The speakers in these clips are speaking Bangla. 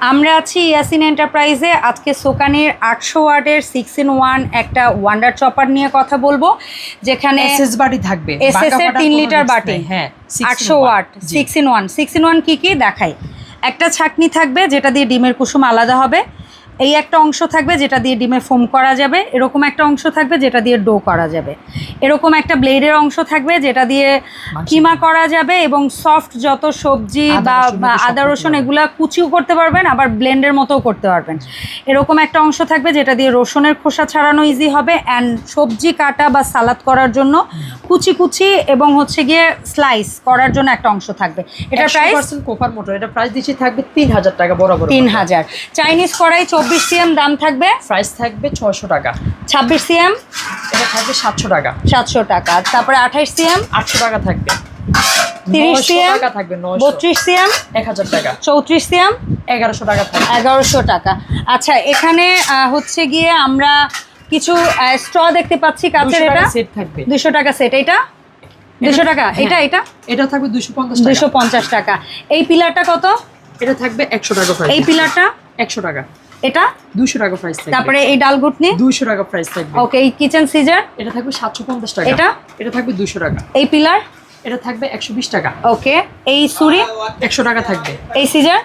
আমরা আছি ইয়াসিন এন্টারপ্রাইজে। আজকে সোকানের আটশো ওয়ার্ডের সিক্স ইন ওয়ান একটা ওয়ান্ডার চপার নিয়ে কথা বলব যেখানে এসএস বাটি থাকবে এস এস এর তিন লিটার বাটি। হ্যাঁ আটশো watt six in one six in one কী কী? দেখাই। একটা ছাকনি থাকবে যেটা দিয়ে ডিমের কুসুম আলাদা হবে। এই একটা অংশ থাকবে যেটা দিয়ে ডিমের ফোম করা যাবে এরকম একটা অংশ থাকবে যেটা দিয়ে ডো করা যাবে। এরকম একটা ব্লেডের অংশ থাকবে যেটা দিয়ে কিমা করা যাবে এবং সফট যত সবজি বা আদা রসুন। এগুলা কুচিও করতে পারবেন আবার ব্লেন্ডের মতোও করতে পারবেন। এরকম একটা অংশ থাকবে যেটা দিয়ে রসুনের খোসা ছাড়ানো ইজি হবে অ্যান্ড সবজি কাটা বা সালাদ করার জন্য কুচি কুচি এবং হচ্ছে গিয়ে স্লাইস করার জন্য একটা অংশ থাকবে। এটা প্রাইস কোপার মোটর এটা প্রাইস দিচ্ছি থাকবে তিন হাজার টাকা বরাবর তিন হাজার। চাইনিজ কড়াই চব্বিশ সিএম দাম থাকবে? প্রাইস থাকবে ছয়শো টাকা। ছাব্বিশ সিএম? এটা থাকবে সাতশো টাকা। সাতশো টাকা। তারপরে আঠাইশ সিএম? আটশো টাকা থাকবে। তিরিশ 900 সিএম? থাকবে বত্রিশ সিএম? এক হাজার টাকা। চৌত্রিশ সিএম? এগারোশো টাকা থাকবে। এগারোশো টাকা। আচ্ছা এখানে হচ্ছে গিয়ে আমরা কিছু স্ট্র দেখতে পাচ্ছি কাছের এটা। সেট থাকবে। দুশো টাকা সেট এটা দুশো টাকা? হ্যাঁ। এটা এটা? এটা থাকবে দুশো পঞ্চাশ দুশো পঞ্চাশ টাকা। এই পিলারটা কত? এটা থাকবে একশো টাকা এই পিলারটা? একশো টাকা। এটা? দুশো টাকা প্রাইস থাকবে। তারপরে এই ডাল গুটনি দুইশো টাকা প্রাইস থাকবে। ওকে এই কিচেন সিজার এটা থাকবে সাতশো পঞ্চাশ টাকা। এটা? এটা থাকবে দুশো টাকা। এই পিলার এটা থাকবে একশো বিশ টাকা। ওকে এই সুরি একশো টাকা থাকবে। এই সিজার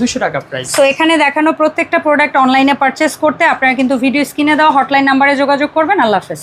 দুশো টাকা প্রাইস তো এখানে দেখানো প্রত্যেকটা প্রোডাক্ট অনলাইনে পারচেস করতে আপনারা কিন্তু ভিডিও স্ক্রিনে দেওয়া হটলাইন নাম্বারে যোগাযোগ করবেন। আল্লাহ হাফেজ।